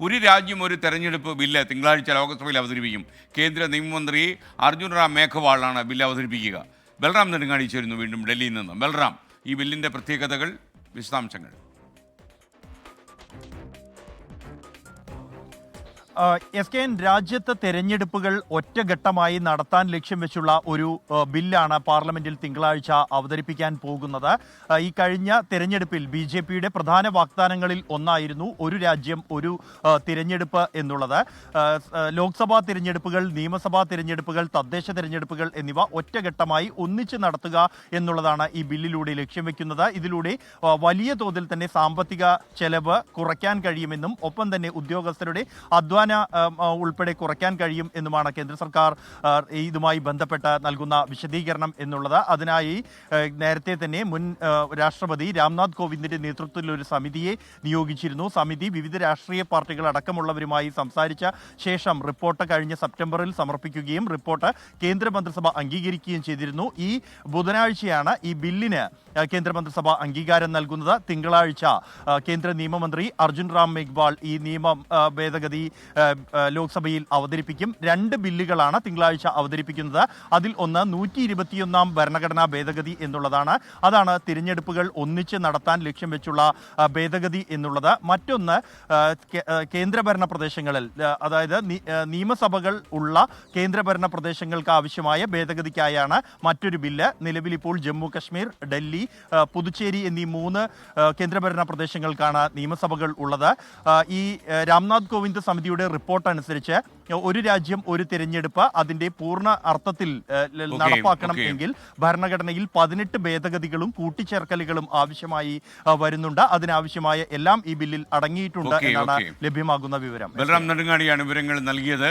ഒരു രാജ്യം ഒരു തെരഞ്ഞെടുപ്പ് ബില്ല് തിങ്കളാഴ്ച ലോക്സഭയിൽ അവതരിപ്പിക്കും. കേന്ദ്ര നിയമമന്ത്രി അർജുൻ റാം മേഘവാളാണ് ബില്ല് അവതരിപ്പിക്കുക. ബൽറാം നെടുങ്ങാടി ചേരുന്നു വീണ്ടും ഡൽഹിയിൽ നിന്ന്. ബൽറാം ഈ ബില്ലിന്റെ പ്രത്യേകതകൾ വിശദാംശങ്ങൾ. എസ് കെ എൻ രാജ്യത്തെ തെരഞ്ഞെടുപ്പുകൾ ഒറ്റഘട്ടമായി നടത്താൻ ലക്ഷ്യം വെച്ചുള്ള ഒരു ബില്ലാണ് പാർലമെന്റിൽ തിങ്കളാഴ്ച അവതരിപ്പിക്കാൻ പോകുന്നത്. ഈ കഴിഞ്ഞ തെരഞ്ഞെടുപ്പിൽ ബി ജെ പിയുടെ പ്രധാന വാഗ്ദാനങ്ങളിൽ ഒന്നായിരുന്നു ഒരു രാജ്യം ഒരു തിരഞ്ഞെടുപ്പ് എന്നുള്ളത്. ലോക്സഭാ തിരഞ്ഞെടുപ്പുകൾ നിയമസഭാ തിരഞ്ഞെടുപ്പുകൾ തദ്ദേശ തിരഞ്ഞെടുപ്പുകൾ എന്നിവ ഒറ്റഘട്ടമായി ഒന്നിച്ച് നടത്തുക എന്നുള്ളതാണ് ഈ ബില്ലിലൂടെ ലക്ഷ്യം വെക്കുന്നത്. ഇതിലൂടെ വലിയ തോതിൽ തന്നെ സാമ്പത്തിക ചെലവ് കുറയ്ക്കാൻ കഴിയുമെന്നും ഒപ്പം തന്നെ ഉദ്യോഗസ്ഥരുടെ അധ്വാന ആ, ഉൾപ്പെടെ കുറയ്ക്കാൻ കഴിയും എന്നുമാണ് കേന്ദ്ര സർക്കാർ ഇതുമായി ബന്ധപ്പെട്ട് നൽകുന്ന വിശദീകരണം എന്നുള്ളത്. അതിനായി നേരത്തെ തന്നെ മുൻ രാഷ്ട്രപതി രാംനാഥ് കോവിന്ദിന്റെ നേതൃത്വത്തിൽ ഒരു സമിതിയെ നിയോഗിച്ചിരുന്നു. സമിതി വിവിധ രാഷ്ട്രീയ പാർട്ടികൾ അടക്കമുള്ളവരുമായി സംസാരിച്ച ശേഷം റിപ്പോർട്ട് കഴിഞ്ഞ സെപ്റ്റംബറിൽ സമർപ്പിക്കുകയും റിപ്പോർട്ട് കേന്ദ്രമന്ത്രിസഭ അംഗീകരിക്കുകയും ചെയ്തിരുന്നു. ഈ ബുധനാഴ്ചയാണ് ഈ ബില്ലിന് കേന്ദ്രമന്ത്രിസഭ അംഗീകാരം നൽകുന്നത്. തിങ്കളാഴ്ച കേന്ദ്ര നിയമമന്ത്രി അർജുൻ റാം മേഘ്വാൾ ഈ നിയമം ഭേദഗതി ലോക്സഭയിൽ അവതരിപ്പിക്കും. രണ്ട് ബില്ലുകളാണ് തിങ്കളാഴ്ച അവതരിപ്പിക്കുന്നത്. അതിൽ ഒന്ന് നൂറ്റി ഇരുപത്തിയൊന്നാം ഭരണഘടനാ ഭേദഗതി എന്നുള്ളതാണ്. അതാണ് തിരഞ്ഞെടുപ്പുകൾ ഒന്നിച്ച് നടത്താൻ ലക്ഷ്യം വെച്ചുള്ള ഭേദഗതി എന്നുള്ളത്. മറ്റൊന്ന് കേന്ദ്രഭരണ പ്രദേശങ്ങളിൽ അതായത് നിയമസഭകൾ ഉള്ള കേന്ദ്രഭരണ പ്രദേശങ്ങൾക്ക് ആവശ്യമായ ഭേദഗതിക്കായാണ് മറ്റൊരു ബില്ല്. നിലവിൽ ഇപ്പോൾ ജമ്മു കശ്മീർ ഡൽഹി പുതുച്ചേരി എന്നീ മൂന്ന് കേന്ദ്രഭരണ പ്രദേശങ്ങൾക്കാണ് നിയമസഭകൾ ഉള്ളത്. ഈ രാംനാഥ് കോവിന്ദ് സമിതിയുടെ റിപ്പോർട്ട് അനുസരിച്ച് ഒരു രാജ്യം ഒരു തിരഞ്ഞെടുപ്പ് അതിന്റെ പൂർണ അർത്ഥത്തിൽ നടപ്പാക്കണം എങ്കിൽ ഭരണഘടനയിൽ പതിനെട്ട് ഭേദഗതികളും കൂട്ടിച്ചേർക്കലുകളും ആവശ്യമായി വരുന്നുണ്ട്. അതിനാവശ്യമായ എല്ലാം ഈ ബില്ലിൽ അടങ്ങിയിട്ടുണ്ട് എന്നാണ് ലഭ്യമാകുന്ന വിവരം. ബൽറാം നെടുങ്ങാടിയാണ് വിവരങ്ങൾ നൽകിയത്.